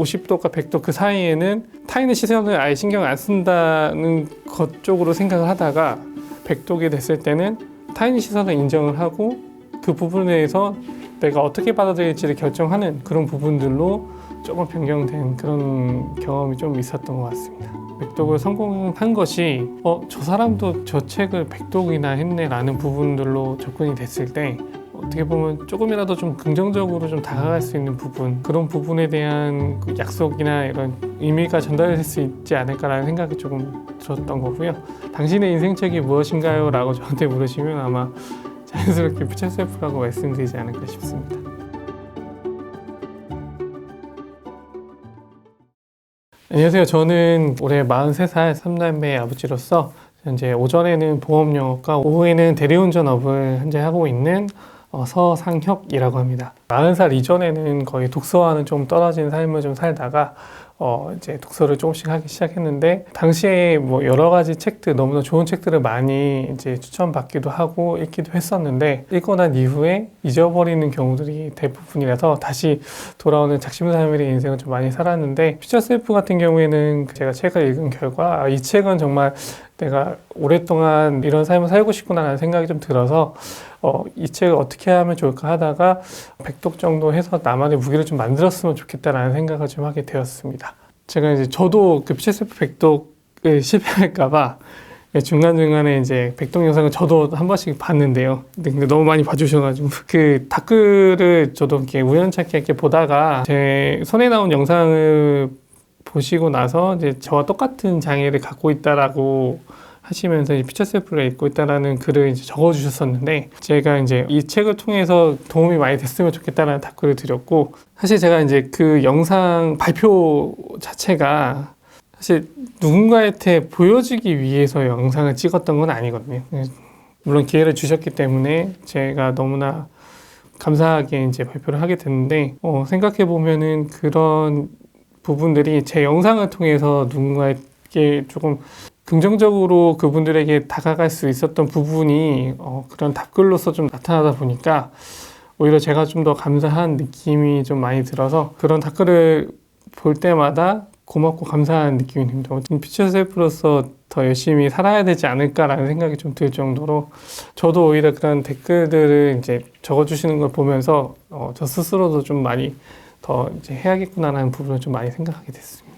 50도과 100도 그 사이에는 타인의 시선을 아예 신경 안 쓴다는 것 쪽으로 생각을 하다가 100도게 됐을 때는 타인의 시선을 인정을 하고 그 부분에 대해서 내가 어떻게 받아들일지를 결정하는 그런 부분들로 조금 변경된 그런 경험이 좀 있었던 것 같습니다. 백독을 성공한 것이 어, 저 사람도 저 책을 백독이나 했네라는 부분들로 접근이 됐을 때 어떻게 보면 조금이라도 좀 긍정적으로 좀 다가갈 수 있는 부분 그런 부분에 대한 그 약속이나 이런 의미가 전달될 수 있지 않을까라는 생각이 조금 들었던 거고요. 당신의 인생책이 무엇인가요? 라고 저한테 물으시면 아마 자연스럽게 퓨처셀프라고 말씀드리지 않을까 싶습니다. 안녕하세요. 저는 올해 43살 3남매 아버지로서 현재 오전에는 보험 영업과 오후에는 대리운전업을 현재 하고 있는 어, 서상혁이라고 합니다. 40살 이전에는 거의 독서와는 좀 떨어진 삶을 좀 살다가 어, 이제 독서를 조금씩 하기 시작했는데 당시에 뭐 여러 가지 책들 너무나 좋은 책들을 많이 이제 추천받기도 하고 읽기도 했었는데 읽고 난 이후에 잊어버리는 경우들이 대부분이라서 다시 돌아오는 작심삼일의 인생을 좀 많이 살았는데 퓨처 셀프 같은 경우에는 제가 책을 읽은 결과 아, 이 책은 정말 내가 오랫동안 이런 삶을 살고 싶구나라는 생각이 좀 들어서 어, 이 책을 어떻게 하면 좋을까 하다가 100독 정도 해서 나만의 무기를 좀 만들었으면 좋겠다라는 생각을 좀 하게 되었습니다. 제가 이제 저도 그 피체스프 100독을 실패할까봐 중간중간에 이제 백동 영상을 저도 한 번씩 봤는데요. 근데, 너무 많이 봐주셔가지고 그 댓글을 저도 이렇게 우연찮게 이렇게 보다가 제 손에 나온 영상을 보시고 나서 이제 저와 똑같은 장애를 갖고 있다라고 하시면서 이 피처 셀프를 읽고 있다라는 글을 이제 적어주셨었는데 제가 이제 이 책을 통해서 도움이 많이 됐으면 좋겠다라는 답글을 드렸고 사실 제가 이제 그 영상 발표 자체가 사실 누군가한테 보여주기 위해서 영상을 찍었던 건 아니거든요. 물론 기회를 주셨기 때문에 제가 너무나 감사하게 이제 발표를 하게 됐는데 어, 생각해 보면은 그런 부분들이 제 영상을 통해서 누군가에게 조금 긍정적으로 그분들에게 다가갈 수 있었던 부분이 어, 그런 답글로서 좀 나타나다 보니까 오히려 제가 좀 더 감사한 느낌이 좀 많이 들어서 그런 댓글을 볼 때마다 고맙고 감사한 느낌이 듭니다. 피처 셀프로서 더 열심히 살아야 되지 않을까라는 생각이 좀 들 정도로 저도 오히려 그런 댓글들을 이제 적어주시는 걸 보면서 어, 저 스스로도 좀 많이 더 이제 해야겠구나라는 부분을 좀 많이 생각하게 됐습니다.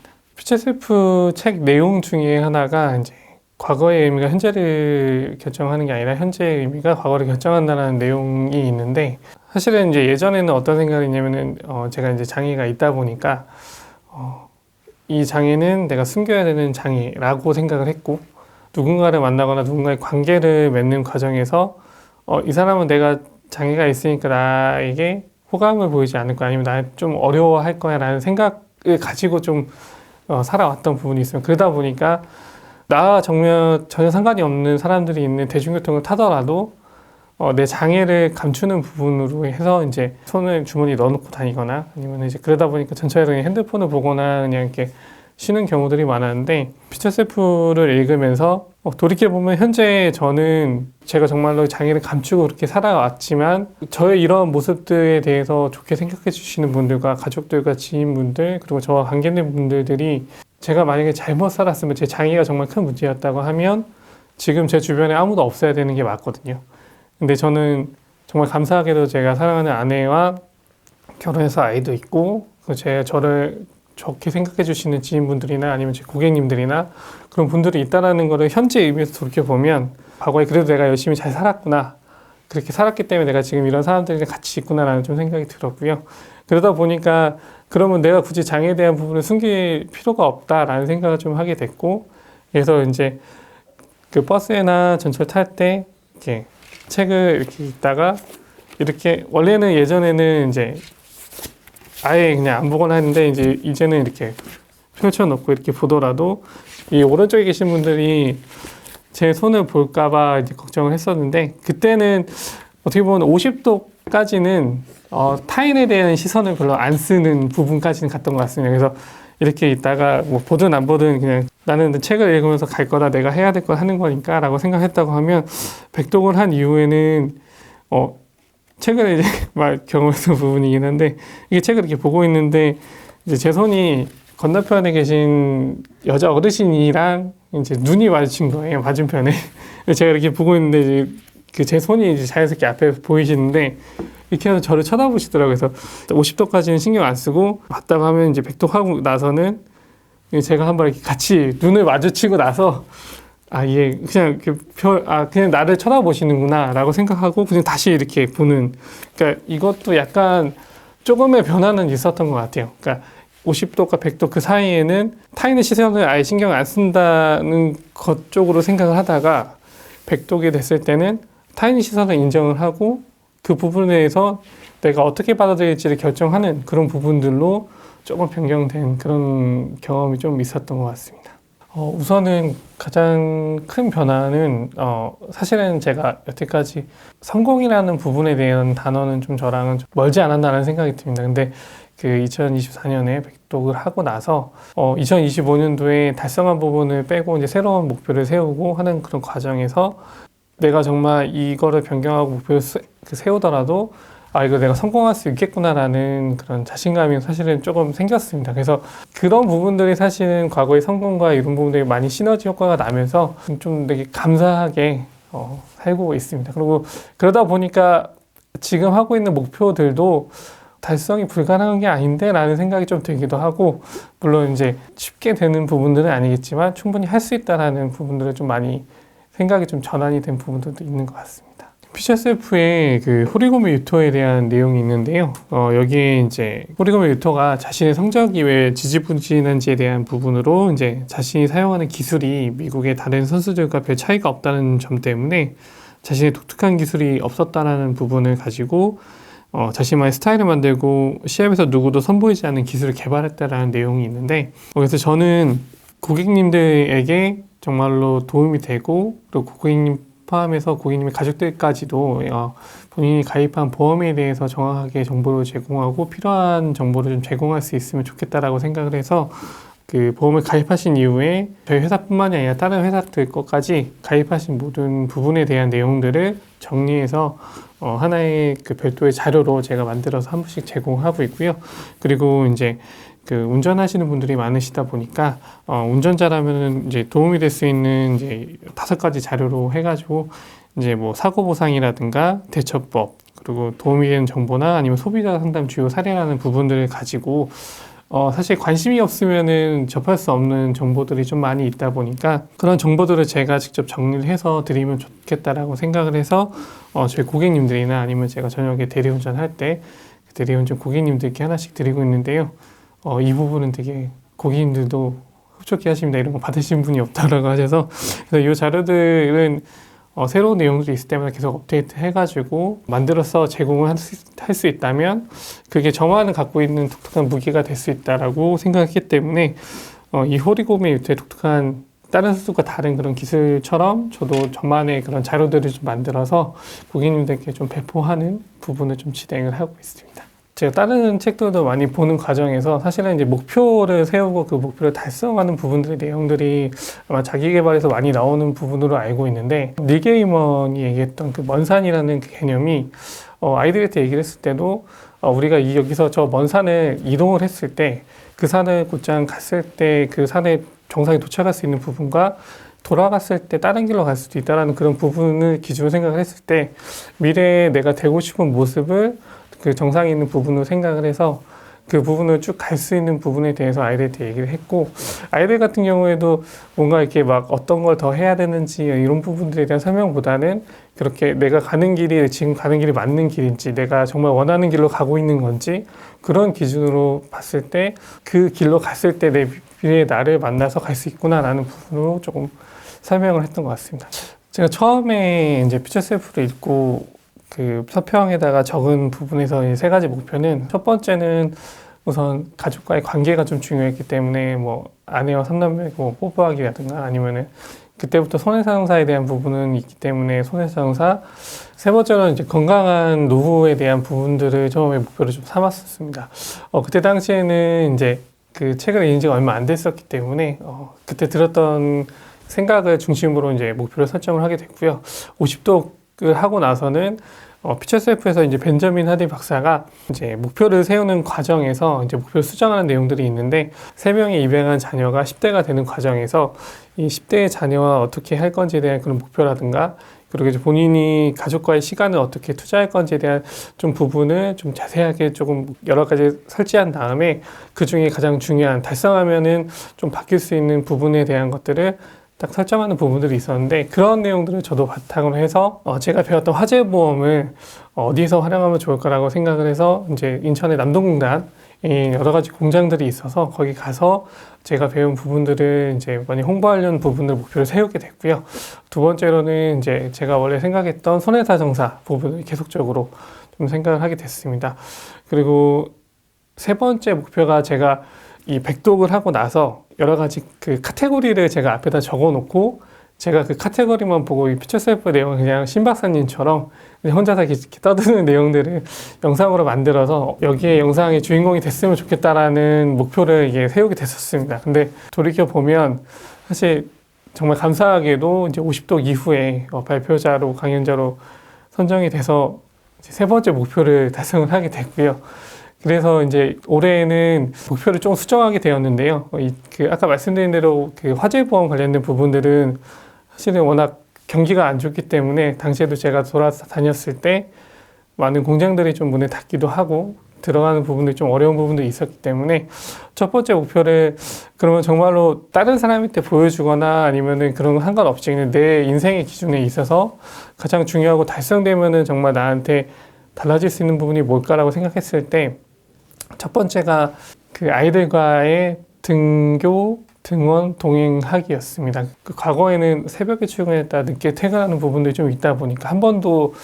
퓨처 셀프 책 내용 중에 하나가 이제 과거의 의미가 현재를 결정하는 게 아니라 현재의 의미가 과거를 결정한다는 내용이 있는데 사실은 이제 예전에는 어떤 생각이 있냐면은 어 제가 이제 장애가 있다 보니까 어 이 장애는 내가 숨겨야 되는 장애라고 생각을 했고 누군가를 만나거나 누군가의 관계를 맺는 과정에서 어 이 사람은 내가 장애가 있으니까 나에게 호감을 보이지 않을 거야 아니면 나 좀 어려워할 거야 라는 생각을 가지고 좀 어, 살아왔던 부분이 있어요. 그러다 보니까 나 정말 전혀 상관이 없는 사람들이 있는 대중교통을 타더라도 어, 내 장애를 감추는 부분으로 해서 이제 손을 주머니 넣어놓고 다니거나 아니면 이제 그러다 보니까 그냥 핸드폰을 보거나 그냥 이렇게 쉬는 경우들이 많았는데 피처 셀프를 읽으면서 어, 돌이켜 보면 현재 저는 제가 정말로 장애를 감추고 그렇게 살아왔지만 저의 이런 모습들에 대해서 좋게 생각해 주시는 분들과 가족들과 지인분들 그리고 저와 관계된 분들이 제가 만약에 잘못 살았으면 제 장애가 정말 큰 문제였다고 하면 지금 제 주변에 아무도 없어야 되는 게 맞거든요. 근데 저는 정말 감사하게도 제가 사랑하는 아내와 결혼해서 아이도 있고 제 저를 좋게 생각해 주시는 지인분들이나 아니면 제 고객님들이나 그런 분들이 있다라는 거를 현재 의미에서 돌이켜 보면 과거에 그래도 내가 열심히 잘 살았구나 그렇게 살았기 때문에 내가 지금 이런 사람들이랑 같이 있구나라는 좀 생각이 들었고요. 그러다 보니까 그러면 내가 굳이 장애에 대한 부분을 숨길 필요가 없다라는 생각을 좀 하게 됐고 그래서 이제 그 버스나 전철 탈 때 이렇게 책을 이렇게 읽다가 이렇게 원래는 예전에는 이제 아예 그냥 안 보거나 했는데 이제 이제는 이렇게 펼쳐놓고 이렇게 보더라도 이 오른쪽에 계신 분들이 제 손을 볼까봐 이제 걱정을 했었는데 그때는 어떻게 보면 50도까지는 어, 타인에 대한 시선을 별로 안 쓰는 부분까지는 갔던 것 같습니다. 그래서 이렇게 있다가 뭐 보든 안 보든 그냥 나는 책을 읽으면서 갈 거다 내가 해야 될 걸 하는 거니까라고 생각했다고 하면 백독을 한 이후에는 어, 최근에 이제 막 경험했던 부분이긴 한데 이게 책을 이렇게 보고 있는데 이제 제 손이 건너편에 계신 여자 어르신이랑 이제 눈이 마주친 거예요 맞은편에 제가 이렇게 보고 있는데 이제 그 제 손이 이제 자연스럽게 앞에 보이시는데 이렇게 해서 저를 쳐다보시더라고요. 그래서 50도까지는 신경 안 쓰고 봤다가 하면 이제 100도 하고 나서는 제가 한 번 이렇게 같이 눈을 마주치고 나서 아, 얘 그냥 이렇게 별, 아, 그냥 나를 쳐다보시는구나 라고 생각하고 그냥 다시 이렇게 보는. 그러니까 이것도 약간 조금의 변화는 있었던 것 같아요. 그러니까 50도과 100도 그 사이에는 타인의 시선을 아예 신경 안 쓴다는 것 쪽으로 생각을 하다가 100도게 됐을 때는 타인의 시선을 인정을 하고 그 부분에 대해서 내가 어떻게 받아들일지를 결정하는 그런 부분들로 조금 변경된 그런 경험이 좀 있었던 것 같습니다. 어, 우선은 가장 큰 변화는 어, 사실은 제가 여태까지 성공이라는 부분에 대한 단어는 좀 저랑은 좀 멀지 않았나라는 생각이 듭니다. 근데 그 2024년에 백독을 하고 나서 어, 2025년도에 달성한 부분을 빼고 이제 새로운 목표를 세우고 하는 그런 과정에서 내가 정말 이거를 변경하고 목표를 세, 그 세우더라도 아 이거 내가 성공할 수 있겠구나라는 그런 자신감이 사실은 조금 생겼습니다. 그래서 그런 부분들이 사실은 과거의 성공과 이런 부분들이 많이 시너지 효과가 나면서 좀 되게 감사하게 어, 살고 있습니다. 그리고 그러다 보니까 지금 하고 있는 목표들도 달성이 불가능한 게 아닌데 라는 생각이 좀 들기도 하고 물론 이제 쉽게 되는 부분들은 아니겠지만 충분히 할 수 있다라는 부분들을 좀 많이 생각이 좀 전환이 된 부분들도 있는 것 같습니다. 피셔셀프의 그 호리고메 유토에 대한 내용이 있는데요. 어, 여기에 이제 호리고메 유토가 자신의 성적이 왜 지지부진한지에 대한 부분으로 이제 자신이 사용하는 기술이 미국의 다른 선수들과 별 차이가 없다는 점 때문에 자신의 독특한 기술이 없었다라는 부분을 가지고 어, 자신만의 스타일을 만들고 시합에서 누구도 선보이지 않는 기술을 개발했다라는 내용이 있는데 그래서 저는 고객님들에게 정말로 도움이 되고 또 고객님 포함해서 고객님의 가족들까지도 어, 본인이 가입한 보험에 대해서 정확하게 정보를 제공하고 필요한 정보를 좀 제공할 수 있으면 좋겠다라고 생각을 해서 그 보험을 가입하신 이후에 저희 회사뿐만이 아니라 다른 회사들 것까지 가입하신 모든 부분에 대한 내용들을 정리해서 어, 하나의 그 별도의 자료로 제가 만들어서 한 번씩 제공하고 있고요. 그리고 이제 그 운전하시는 분들이 많으시다 보니까 어, 운전자라면은 이제 도움이 될 수 있는 이제 다섯 가지 자료로 해가지고 이제 뭐 사고 보상이라든가 대처법 그리고 도움이 되는 정보나 아니면 소비자 상담 주요 사례라는 부분들을 가지고 어, 사실 관심이 없으면은 접할 수 없는 정보들이 좀 많이 있다 보니까 그런 정보들을 제가 직접 정리를 해서 드리면 좋겠다라고 생각을 해서 어, 저희 고객님들이나 아니면 제가 저녁에 대리운전 할때 그 대리운전 고객님들께 하나씩 드리고 있는데요. 어, 이 부분은 되게 고객님들도 흡족해 하십니다. 이런 거 받으신 분이 없다라고 하셔서 그래서 이 자료들은 어, 새로운 내용들이 있을 때마다 계속 업데이트 해가지고 만들어서 제공을 할 수 있다면 그게 저만을 갖고 있는 독특한 무기가 될 수 있다라고 생각했기 때문에 어, 이 호리곰의 유튜의 독특한 다른 선수과 다른 그런 기술처럼 저도 저만의 그런 자료들을 좀 만들어서 고객님들께 좀 배포하는 부분을 좀 진행을 하고 있습니다. 제가 다른 책들도 많이 보는 과정에서 사실은 이제 목표를 세우고 그 목표를 달성하는 부분들의 내용들이 아마 자기 개발에서 많이 나오는 부분으로 알고 있는데 닐 게이먼이 얘기했던 그 먼산이라는 그 개념이 어, 아이들한테 얘기를 했을 때도 어, 우리가 이 여기서 저 먼 산을 이동을 했을 때 그 산을 곧장 갔을 때 그 산에 정상에 도착할 수 있는 부분과 돌아갔을 때 다른 길로 갈 수도 있다라는 그런 부분을 기준으로 생각을 했을 때 미래에 내가 되고 싶은 모습을 그 정상에 있는 부분으로 생각을 해서 그 부분을 쭉 갈 수 있는 부분에 대해서 아이들한테 얘기를 했고 아이들 같은 경우에도 뭔가 이렇게 막 어떤 걸 더 해야 되는지 이런 부분들에 대한 설명보다는 그렇게 내가 가는 길이 지금 가는 길이 맞는 길인지 내가 정말 원하는 길로 가고 있는 건지 그런 기준으로 봤을 때 그 길로 갔을 때 내 미래의 나를 만나서 갈 수 있구나라는 부분으로 조금 설명을 했던 것 같습니다. 제가 처음에 이제 퓨처 셀프를 읽고 그 서평에다가 적은 부분에서 세 가지 목표는 첫 번째는 우선 가족과의 관계가 좀 중요했기 때문에 뭐 아내와 삼남매고 뭐 뽀뽀하기라든가 아니면은 그때부터 손해상사에 대한 부분은 있기 때문에 손해상사 세 번째로는 이제 건강한 노후에 대한 부분들을 처음에 목표로 좀 삼았었습니다. 어, 그때 당시에는 이제 그 책을 읽은 지가 얼마 안 됐었기 때문에 어, 그때 들었던 생각을 중심으로 이제 목표를 설정을 하게 됐고요. 50도 하고 나서는 어, 피처셀프에서 이제 벤저민 하디 박사가 이제 목표를 세우는 과정에서 이제 목표를 수정하는 내용들이 있는데 세 명의 입양한 자녀가 10대가 되는 과정에서 이 10대의 자녀와 어떻게 할 건지에 대한 그런 목표라든가 그리고 이제 본인이 가족과의 시간을 어떻게 투자할 건지에 대한 좀 부분을 좀 자세하게 조금 여러 가지 설치한 다음에 그 중에 가장 중요한 달성하면은 좀 바뀔 수 있는 부분에 대한 것들을 딱 설정하는 부분들이 있었는데 그런 내용들을 저도 바탕으로 해서 어 제가 배웠던 화재 보험을 어디서 활용하면 좋을까라고 생각을 해서 이제 인천의 남동공단 이 여러 가지 공장들이 있어서 거기 가서 제가 배운 부분들을 이제 많이 홍보하려는 부분을 목표를 세우게 됐고요. 두 번째로는 이제 제가 원래 생각했던 손해사 정사 부분을 계속적으로 좀 생각을 하게 됐습니다. 그리고 세 번째 목표가 제가 이 백독을 하고 나서 여러 가지 그 카테고리를 제가 앞에다 적어 놓고 제가 그 카테고리만 보고 이 피처 셀프 내용을 그냥 신 박사님처럼 그냥 혼자서 이렇게 떠드는 내용들을 영상으로 만들어서 여기에 영상의 주인공이 됐으면 좋겠다라는 목표를 이게 세우게 됐었습니다. 근데 돌이켜 보면 사실 정말 감사하게도 이제 50독 이후에 어, 발표자로 강연자로 선정이 돼서 세 번째 목표를 달성을 하게 됐고요. 그래서 이제 올해는 목표를 좀 수정하게 되었는데요. 어, 이, 그 아까 말씀드린 대로 그 화재 보험 관련된 부분들은 사실은 워낙 경기가 안 좋기 때문에 당시에도 제가 돌아다녔을 때 많은 공장들이 좀 문을 닫기도 하고 들어가는 부분들이 좀 어려운 부분도 있었기 때문에 첫 번째 목표를 그러면 정말로 다른 사람한테 보여주거나 아니면은 그런 거 상관없이 내 인생의 기준에 있어서 가장 중요하고 달성되면은 정말 나한테 달라질 수 있는 부분이 뭘까라고 생각했을 때 첫 번째가 그 아이들과의 등교 등원 동행하기였습니다. 그 과거에는 새벽에 출근했다 늦게 퇴근하는 부분들이 좀 있다 보니까 한 번도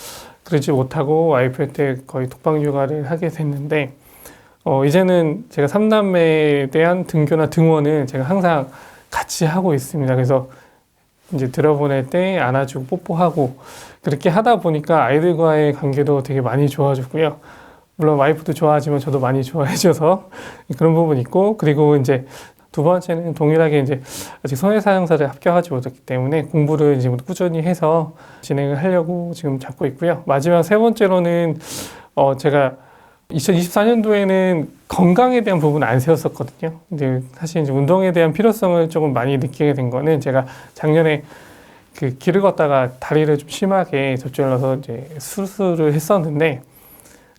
그러지 못하고 와이프한테 거의 독방 육아를 하게 됐는데 어, 이제는 제가 삼남매에 대한 등교나 등원을 제가 항상 같이 하고 있습니다. 그래서 이제 들어보낼 때 안아주고 뽀뽀하고 그렇게 하다 보니까 아이들과의 관계도 되게 많이 좋아졌고요. 물론 와이프도 좋아하지만 저도 많이 좋아해 줘서 그런 부분 있고 그리고 이제 두 번째는 동일하게 이제 아직 손해사용사를 합격하지 못했기 때문에 공부를 지금 꾸준히 해서 진행을 하려고 지금 잡고 있고요. 마지막 세 번째로는 어 제가 2024년도에는 건강에 대한 부분을 안 세웠었거든요. 근데 사실 이제 운동에 대한 필요성을 조금 많이 느끼게 된 거는 제가 작년에 그 길을 걷다가 다리를 좀 심하게 접질러서 이제 수술을 했었는데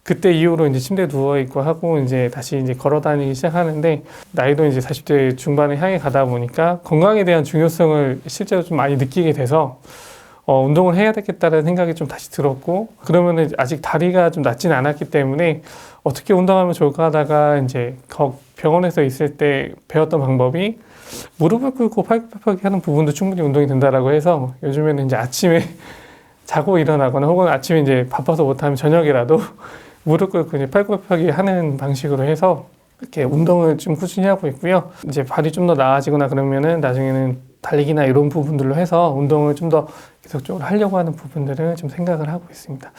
그때 이후로 이제 침대에 누워 있고 하고 이제 다시 이제 걸어 다니기 시작하는데 나이도 이제 40대 중반에 향해 가다 보니까 건강에 대한 중요성을 실제로 좀 많이 느끼게 돼서 어, 운동을 해야 되겠다는 생각이 좀 다시 들었고 그러면은 아직 다리가 좀 낫진 않았기 때문에 어떻게 운동하면 좋을까 하다가 이제 병원에서 있을 때 배웠던 방법이 무릎을 꿇고 팔굽혀펴기 하는 부분도 충분히 운동이 된다라고 해서 요즘에는 이제 아침에 자고 일어나거나 혹은 아침에 이제 바빠서 못하면 저녁이라도 무릎 꿇고 이제 팔 굽혀펴기 하는 방식으로 해서 이렇게 운동을 좀 꾸준히 하고 있고요. 이제 발이 좀 더 나아지거나 그러면은 나중에는 달리기나 이런 부분들로 해서 운동을 좀 더 계속적으로 하려고 하는 부분들을 좀 생각을 하고 있습니다.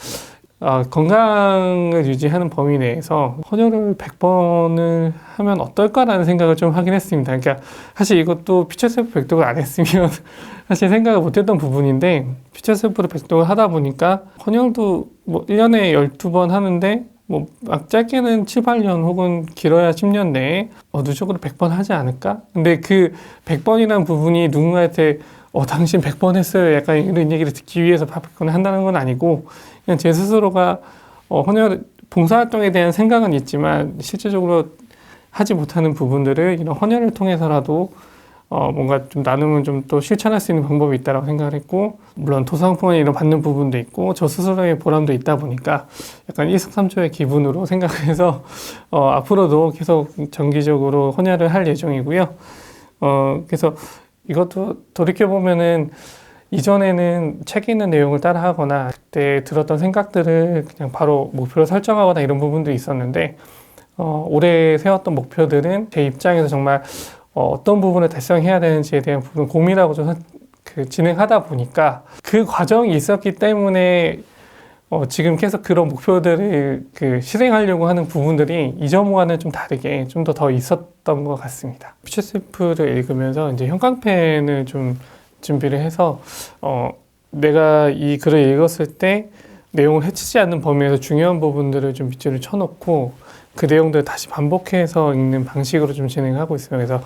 어, 건강을 유지하는 범위 내에서 헌혈을 100번을 하면 어떨까라는 생각을 좀 하긴 했습니다. 그러니까 사실 이것도 피처셀프 백독을 안 했으면 사실 생각을 못 했던 부분인데 피처셀프를 백독을 하다 보니까 헌혈도 뭐 1년에 12번 하는데 뭐 짧게는 7, 8년 혹은 길어야 10년 내에 어, 누적으로 100번 하지 않을까? 근데 그 100번이라는 부분이 누군가한테 어, 당신 100번 했어요. 약간 이런 얘기를 듣기 위해서 100번을 한다는 건 아니고 그냥 제 스스로가 어, 헌혈 봉사활동에 대한 생각은 있지만 실제적으로 하지 못하는 부분들을 이런 헌혈을 통해서라도 어, 뭔가 좀 나누면 좀또 실천할 수 있는 방법이 있다고 생각을 했고 물론 도상품을 이런 받는 부분도 있고 저 스스로의 보람도 있다 보니까 약간 일석삼조의 기분으로 생각해서 어, 앞으로도 계속 정기적으로 헌혈을 할 예정이고요. 어, 그래서 이것도 돌이켜 보면은 이전에는 책에 있는 내용을 따라하거나 그때 들었던 생각들을 그냥 바로 목표로 설정하거나 이런 부분도 있었는데 어, 올해 세웠던 목표들은 제 입장에서 정말 어, 떤 부분을 달성해야 되는지에 대한 부분 고민하고 좀 그 진행하다 보니까 그 과정이 있었기 때문에 어, 지금 계속 그런 목표들을 그 실행하려고 하는 부분들이 이전과는 좀 다르게 좀 더더 있었던 것 같습니다. 퓨처셀프를 읽으면서 이제 형광펜을 좀 준비를 해서 어, 내가 이 글을 읽었을 때 내용을 해치지 않는 범위에서 중요한 부분들을 좀 밑줄을 쳐놓고 그 내용들을 다시 반복해서 읽는 방식으로 좀 진행하고 있어요. 그래서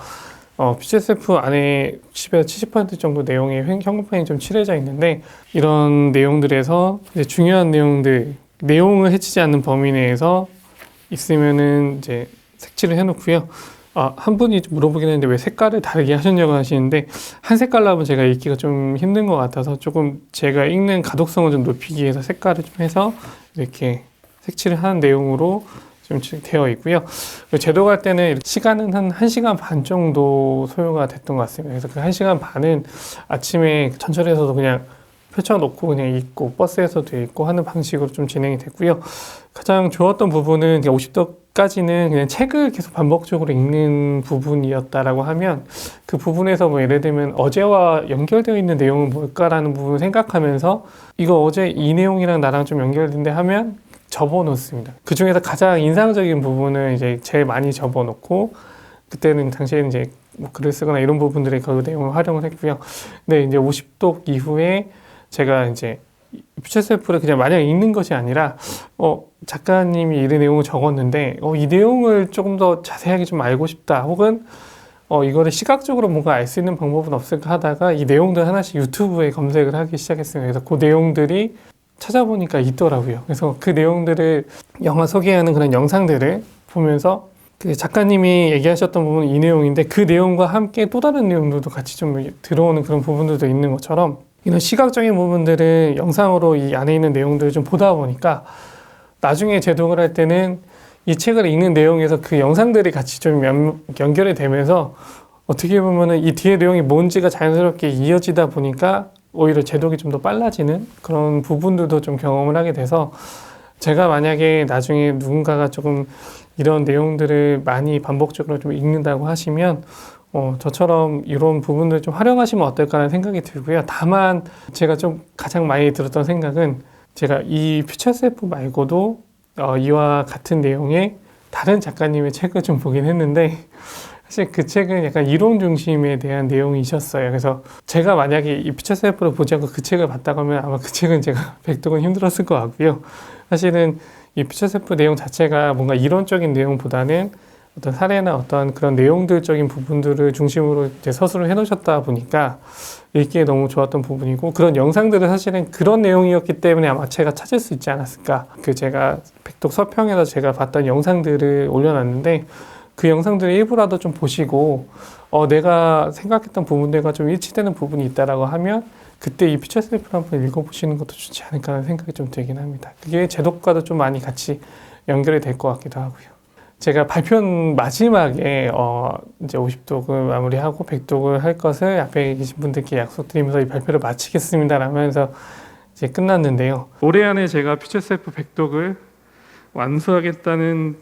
어, PCSF 안에 10에서 70% 정도 내용이 횡- 형광펜이 좀 칠해져 있는데 이런 내용들에서 이제 중요한 내용들 내용을 해치지 않는 범위 내에서 있으면은 이제 색칠을 해놓고요. 아, 한 분이 좀 물어보긴 했는데 왜 색깔을 다르게 하셨냐고 하시는데 한 색깔로 하면 제가 읽기가 좀 힘든 것 같아서 조금 제가 읽는 가독성을 좀 높이기 위해서 색깔을 좀 해서 이렇게 색칠을 하는 내용으로 좀 되어 있고요. 제도 갈 때는 시간은 한 1시간 반 정도 소요가 됐던 것 같습니다. 그래서 그 1시간 반은 아침에 전철에서도 그냥 펼쳐놓고 그냥 읽고 버스에서도 읽고 하는 방식으로 좀 진행이 됐고요. 가장 좋았던 부분은 50도 까지는 그냥 책을 계속 반복적으로 읽는 부분이었다라고 하면 그 부분에서 뭐 예를 들면 어제와 연결되어 있는 내용은 뭘까라는 부분을 생각하면서 이거 어제 이 내용이랑 나랑 좀 연결된데 하면 접어 놓습니다. 그 중에서 가장 인상적인 부분을 이제 제일 많이 접어 놓고 그때는 당시에는 이제 뭐 글을 쓰거나 이런 부분들에 그 내용을 활용을 했고요. 근데 이제 50독 이후에 제가 이제 퓨처셀프를 그냥 마냥 읽는 것이 아니라 어 작가님이 이런 내용을 적었는데 어 이 내용을 조금 더 자세하게 좀 알고 싶다 혹은 어 이거를 시각적으로 뭔가 알 수 있는 방법은 없을까 하다가 이 내용들 하나씩 유튜브에 검색을 하기 시작했습니다. 그래서 그 내용들이 찾아보니까 있더라고요. 그래서 그 내용들을 영화 소개하는 그런 영상들을 보면서 그 작가님이 얘기하셨던 부분은 이 내용인데 그 내용과 함께 또 다른 내용들도 같이 좀 들어오는 그런 부분들도 있는 것처럼 이런 시각적인 부분들을 영상으로 이 안에 있는 내용들을 좀 보다 보니까 나중에 제독을 할 때는 이 책을 읽는 내용에서 그 영상들이 같이 좀 연, 연결이 되면서 어떻게 보면은 이 뒤에 내용이 뭔지가 자연스럽게 이어지다 보니까 오히려 제독이 좀 더 빨라지는 그런 부분들도 좀 경험을 하게 돼서 제가 만약에 나중에 누군가가 조금 이런 내용들을 많이 반복적으로 좀 읽는다고 하시면 어, 저처럼 이런 부분들 좀 활용하시면 어떨까라는 생각이 들고요. 다만 제가 좀 가장 많이 들었던 생각은 제가 이 퓨처셀프 말고도 어, 이와 같은 내용의 다른 작가님의 책을 좀 보긴 했는데 사실 그 책은 약간 이론 중심에 대한 내용이셨어요. 그래서 제가 만약에 이 퓨처셀프를 보지 않고 그 책을 봤다고 하면 아마 그 책은 제가 백독은 힘들었을 것 같고요. 사실은 이 퓨처셀프 내용 자체가 뭔가 이론적인 내용보다는 어떤 사례나 어떤 그런 내용들적인 부분들을 중심으로 이제 서술을 해놓으셨다 보니까 읽기에 너무 좋았던 부분이고 그런 영상들은 사실은 그런 내용이었기 때문에 아마 제가 찾을 수 있지 않았을까. 그 제가 백독 서평에서 제가 봤던 영상들을 올려놨는데 그 영상들을 일부라도 좀 보시고 어, 내가 생각했던 부분들과 좀 일치되는 부분이 있다라고 하면 그때 이 피처 셀프를 한번 읽어보시는 것도 좋지 않을까 하는 생각이 좀 들긴 합니다. 그게 제독과도 좀 많이 같이 연결이 될 것 같기도 하고요. 제가 발표 마지막에 어 이제 50독을 마무리하고 100독을 할 것을 앞에 계신 분들께 약속드리면서 이 발표를 마치겠습니다 라면서 이제 끝났는데요. 올해 안에 제가 퓨처셀프 100독을 완수하겠다는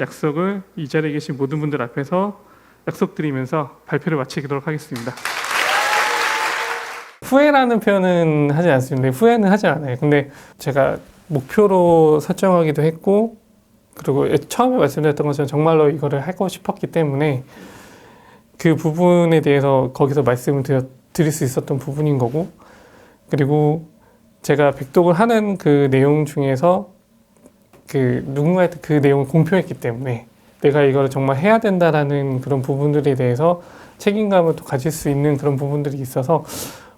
약속을 이 자리에 계신 모든 분들 앞에서 약속드리면서 발표를 마치도록 하겠습니다. 후회라는 표현은 하지 않습니다. 후회는 하지 않아요. 근데 제가 목표로 설정하기도 했고 그리고 처음에 말씀드렸던 것처럼 정말로 이거를 하고 싶었기 때문에 그 부분에 대해서 거기서 말씀을 드려, 드릴 수 있었던 부분인 거고 그리고 제가 백독을 하는 그 내용 중에서 그 누군가한테 그 내용을 공표했기 때문에 내가 이거를 정말 해야 된다라는 그런 부분들에 대해서 책임감을 또 가질 수 있는 그런 부분들이 있어서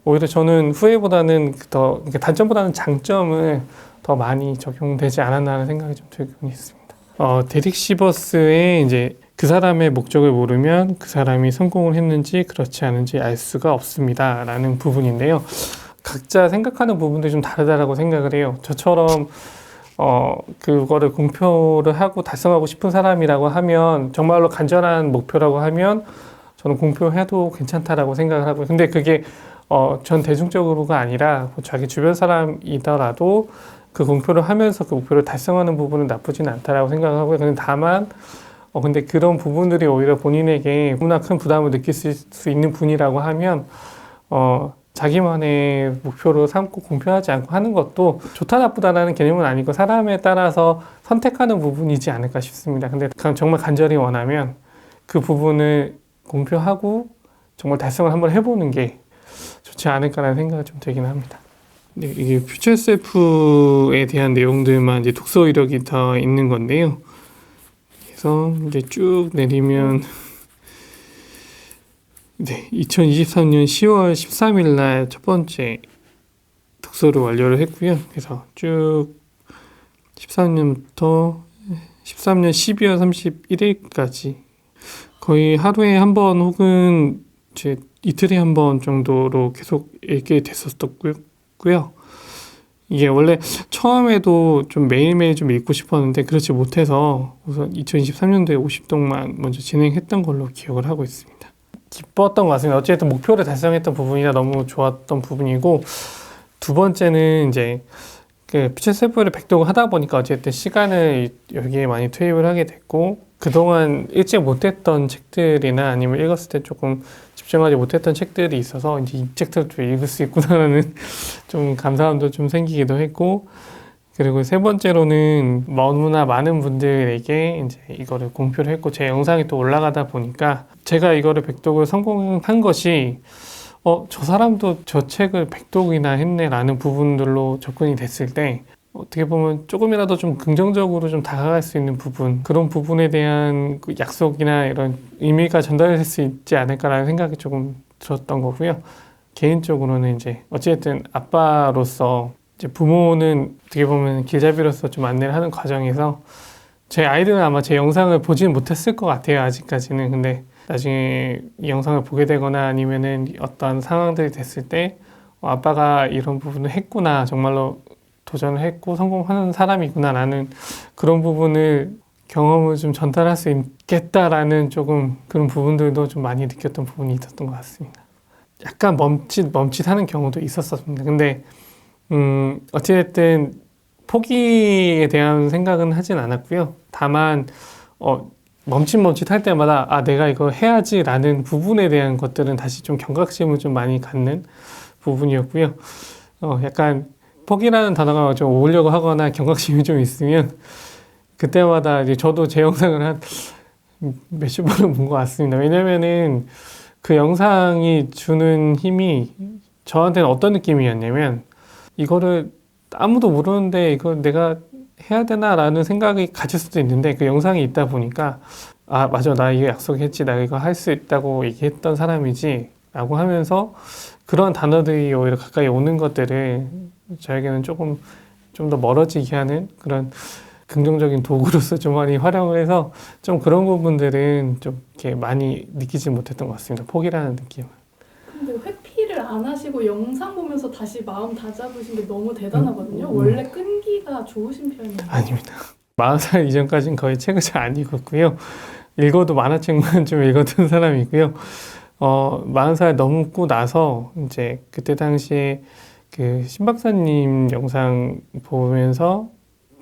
오히려 저는 후회보다는 더 그러니까 단점보다는 장점을 더 많이 적용되지 않았나 하는 생각이 좀 들고 있습니다. 어, 데릭 시버스의 이제 그 사람의 목적을 모르면 그 사람이 성공을 했는지 그렇지 않은지 알 수가 없습니다 라는 부분인데요. 각자 생각하는 부분들이 좀 다르다라고 생각을 해요. 저처럼 어, 그거를 공표를 하고 달성하고 싶은 사람이라고 하면 정말로 간절한 목표라고 하면 저는 공표해도 괜찮다라고 생각을 하고 근데 그게 어, 전 대중적으로가 아니라 뭐 자기 주변 사람이더라도 그 공표를 하면서 그 목표를 달성하는 부분은 나쁘지는 않다라고 생각을 하고요. 근데 다만 어, 근데 그런 부분들이 오히려 본인에게 너무나 큰 부담을 느낄 수, 있는 분이라고 하면 어, 자기만의 목표로 삼고 공표하지 않고 하는 것도 좋다 나쁘다라는 개념은 아니고 사람에 따라서 선택하는 부분이지 않을까 싶습니다. 근데 정말 간절히 원하면 그 부분을 공표하고 정말 달성을 한번 해보는 게 좋지 않을까라는 생각이 좀 들긴 합니다. 네, 이게 퓨처 셀프에 대한 내용들만 이제 독서 이력이 다 있는 건데요. 그래서 이제 쭉 내리면 네, 2023년 10월 13일 날 첫 번째 독서를 완료를 했고요. 그래서 쭉 13년부터 13년 12월 31일까지 거의 하루에 한 번 혹은 이제 이틀에 한 번 정도로 계속 읽게 됐었고요. 이게 원래 처음에도 좀 매일매일 좀 읽고 싶었는데 그렇지 못해서 우선 2023년도에 50동만 먼저 진행했던 걸로 기억을 하고 있습니다. 기뻤던 것 같습니다. 어쨌든 목표를 달성했던 부분이라 너무 좋았던 부분이고 두 번째는 이제 그 피처 셀프를 백독을 하다 보니까 어쨌든 시간을 여기에 많이 투입을 하게 됐고 그동안 읽지 못했던 책들이나 아니면 읽었을 때 조금 집중하지 못했던 책들이 있어서 이제 이 책들을 좀 읽을 수 있구나라는 좀 감사함도 좀 생기기도 했고 그리고 세 번째로는 너무나 많은 분들에게 이제 이거를 공표를 했고 제 영상이 또 올라가다 보니까 제가 이거를 백독을 성공한 것이 어, 저 사람도 저 책을 백독이나 했네라는 부분들로 접근이 됐을 때 어떻게 보면 조금이라도 좀 긍정적으로 좀 다가갈 수 있는 부분 그런 부분에 대한 그 약속이나 이런 의미가 전달될 수 있지 않을까라는 생각이 조금 들었던 거고요. 개인적으로는 이제 어쨌든 아빠로서 이제 부모는 어떻게 보면 길잡이로서 좀 안내를 하는 과정에서 제 아이들은 아마 제 영상을 보지는 못했을 것 같아요 아직까지는 근데 나중에 이 영상을 보게 되거나 아니면은 어떤 상황들이 됐을 때 어, 아빠가 이런 부분을 했구나 정말로 도전을 했고 성공하는 사람이구나라는 그런 부분을 경험을 좀 전달할 수 있겠다라는 조금 그런 부분들도 좀 많이 느꼈던 부분이 있었던 것 같습니다. 약간 멈칫 멈칫하는 경우도 있었습니다. 근데 음 어찌됐든 포기에 대한 생각은 하진 않았고요. 다만 어 멈칫멈칫 할 때마다 아 내가 이거 해야지라는 부분에 대한 것들은 다시 좀 경각심을 좀 많이 갖는 부분이었고요. 어 약간 포기라는 단어가 좀 오려고 하거나 경각심이 좀 있으면 그때마다 이제 저도 제 영상을 한 몇십 번은 본 것 같습니다. 왜냐면은 그 영상이 주는 힘이 저한테는 어떤 느낌이었냐면 이거를 아무도 모르는데 이거 내가 해야 되나라는 생각이 가질 수도 있는데 그 영상이 있다 보니까 아 맞아 나 이거 약속했지 나 이거 할 수 있다고 얘기했던 사람이지 라고 하면서 그런 단어들이 오히려 가까이 오는 것들을 저에게는 조금 좀 더 멀어지게 하는 그런 긍정적인 도구로서 좀 많이 활용을 해서 좀 그런 부분들은 좀 이렇게 많이 느끼지 못했던 것 같습니다. 포기라는 느낌. 근데 회피를 안 하시고 영상 보면서 다시 마음 다잡으신 게 너무 대단하거든요. 음, 음. 원래 끈기가 좋으신 편이에요. 아닙니다. 마흔 살 이전까지는 거의 책을 잘 안 읽었고요. 읽어도 만화책만 좀 읽었던 사람이고요. 어, 마흔 살 넘고 나서 이제 그때 당시에 그 신박사님 영상 보면서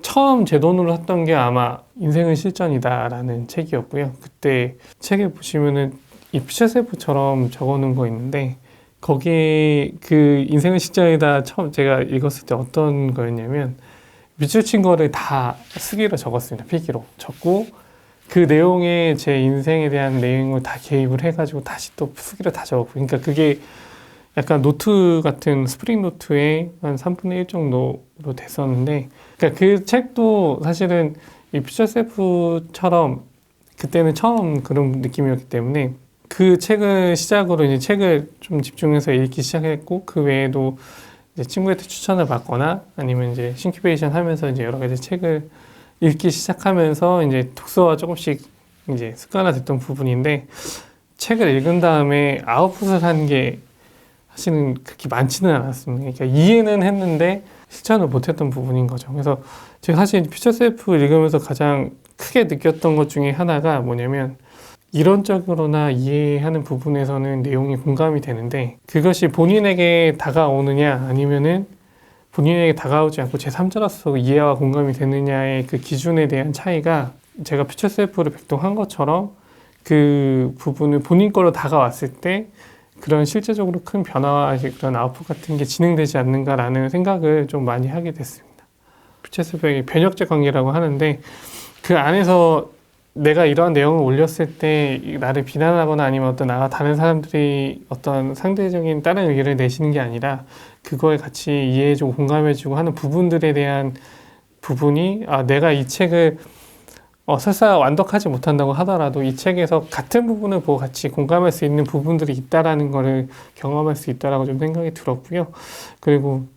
처음 제 돈으로 샀던 게 아마 인생은 실전이다라는 책이었고요. 그때 책에 보시면은 이 피처셀프처럼 적어놓은 거 있는데 거기에 그 인생은 실전이다 처음 제가 읽었을 때 어떤 거였냐면 밑줄 친 거를 다 쓰기로 적었습니다. 필기로 적고 그 내용에 제 인생에 대한 내용을 다 개입을 해가지고 다시 또 쓰기로 다 적었고 그러니까 그게 약간 노트 같은 스프링 노트의 한 3분의 1 정도로 됐었는데 그러니까 그 책도 사실은 이 퓨처 셀프처럼 그때는 처음 그런 느낌이었기 때문에 그 책을 시작으로 이제 책을 좀 집중해서 읽기 시작했고 그 외에도 친구한테 추천을 받거나 아니면 이제 신큐베이션 하면서 이제 여러 가지 책을 읽기 시작하면서 이제 독서가 조금씩 이제 습관화됐던 부분인데 책을 읽은 다음에 아웃풋을 하는 게 사실은 그렇게 많지는 않았습니다. 그러니까 이해는 했는데 실천을 못했던 부분인 거죠. 그래서 제가 사실 퓨처 셀프 읽으면서 가장 크게 느꼈던 것 중에 하나가 뭐냐면 이론적으로나 이해하는 부분에서는 내용이 공감이 되는데 그것이 본인에게 다가오느냐 아니면은 본인에게 다가오지 않고 제3자로서 이해와 공감이 되느냐의 그 기준에 대한 차이가 제가 퓨처 셀프를 백동한 것처럼 그 부분을 본인 걸로 다가왔을 때 그런 실제적으로 큰 변화와 그런 아웃풋 같은 게 진행되지 않는가라는 생각을 좀 많이 하게 됐습니다. 퓨처 셀프의 변혁적 관계라고 하는데 그 안에서 내가 이러한 내용을 올렸을 때 나를 비난하거나 아니면 어떤 나와 다른 사람들이 어떤 상대적인 다른 의견을 내시는 게 아니라 그거에 같이 이해해주고 공감해주고 하는 부분들에 대한 부분이 아 내가 이 책을 어, 설사 완독하지 못한다고 하더라도 이 책에서 같은 부분을 보고 같이 공감할 수 있는 부분들이 있다라는 거를 경험할 수 있다라고 좀 생각이 들었고요. 그리고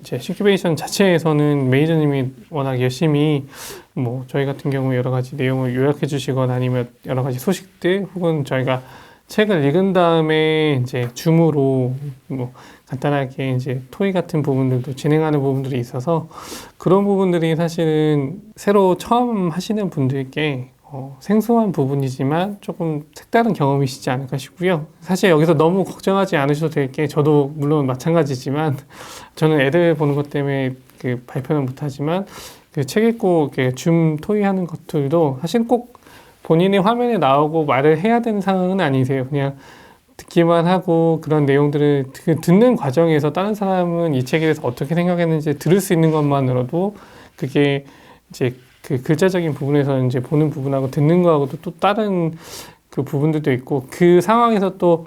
이제 시큐베이션 자체에서는 매니저님이 워낙 열심히 뭐 저희 같은 경우 여러 가지 내용을 요약해 주시거나 아니면 여러 가지 소식들 혹은 저희가 책을 읽은 다음에 이제 줌으로 뭐 간단하게 이제 토의 같은 부분들도 진행하는 부분들이 있어서 그런 부분들이 사실은 새로 처음 하시는 분들께 어, 생소한 부분이지만 조금 색다른 경험이시지 않을까 싶고요. 사실 여기서 너무 걱정하지 않으셔도 될 게 저도 물론 마찬가지지만 저는 애들 보는 것 때문에 그 발표는 못하지만 그 책 읽고 이렇게 줌 토의하는 것들도 사실 꼭 본인의 화면에 나오고 말을 해야 되는 상황은 아니세요. 그냥 듣기만 하고 그런 내용들을 그 듣는 과정에서 다른 사람은 이 책에 대해서 어떻게 생각했는지 들을 수 있는 것만으로도 그게 이제 그 글자적인 부분에서 이제 보는 부분하고 듣는 거하고도 또 다른 그 부분들도 있고 그 상황에서 또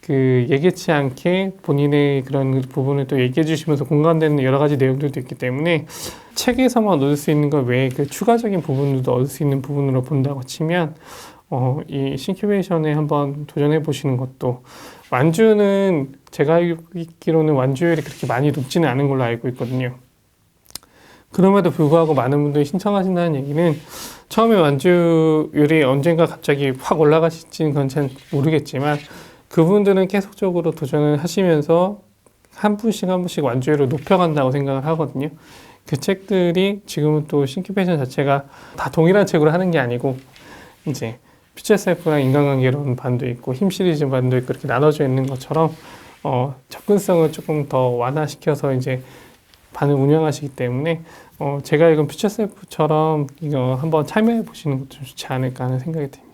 그 예기치 않게 본인의 그런 부분을 또 얘기해 주시면서 공감되는 여러 가지 내용들도 있기 때문에 책에서만 얻을 수 있는 것 외에 그 추가적인 부분들도 얻을 수 있는 부분으로 본다고 치면 어, 이 신큐베이션에 한번 도전해 보시는 것도 완주는 제가 알기로는 완주율이 그렇게 많이 높지는 않은 걸로 알고 있거든요. 그럼에도 불구하고 많은 분들이 신청하신다는 얘기는 처음에 완주율이 언젠가 갑자기 확 올라가실지는 그건 잘 모르겠지만 그분들은 계속적으로 도전을 하시면서 한 분씩 한 분씩 완주율을 높여간다고 생각을 하거든요. 그 책들이 지금은 또 신큐페이션 자체가 다 동일한 책으로 하는 게 아니고 이제 퓨처 셀프랑 인간관계론 반도 있고 힘 시리즈 반도 있고 이렇게 나눠져 있는 것처럼 어, 접근성을 조금 더 완화시켜서 이제 반을 운영하시기 때문에 어, 제가 읽은 퓨처 셀프처럼 이거 한번 참여해 보시는 것도 좋지 않을까 하는 생각이 듭니다.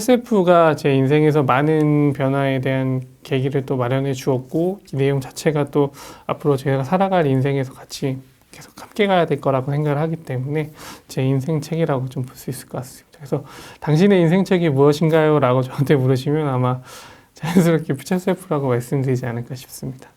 셀프가 제 인생에서 많은 변화에 대한 계기를 또 마련해 주었고 이 내용 자체가 또 앞으로 제가 살아갈 인생에서 같이 계속 함께 가야 될 거라고 생각을 하기 때문에 제 인생 책이라고 좀 볼 수 있을 것 같습니다. 그래서 당신의 인생 책이 무엇인가요? 라고 저한테 물으시면 아마 자연스럽게 셀프라고 말씀드리지 않을까 싶습니다.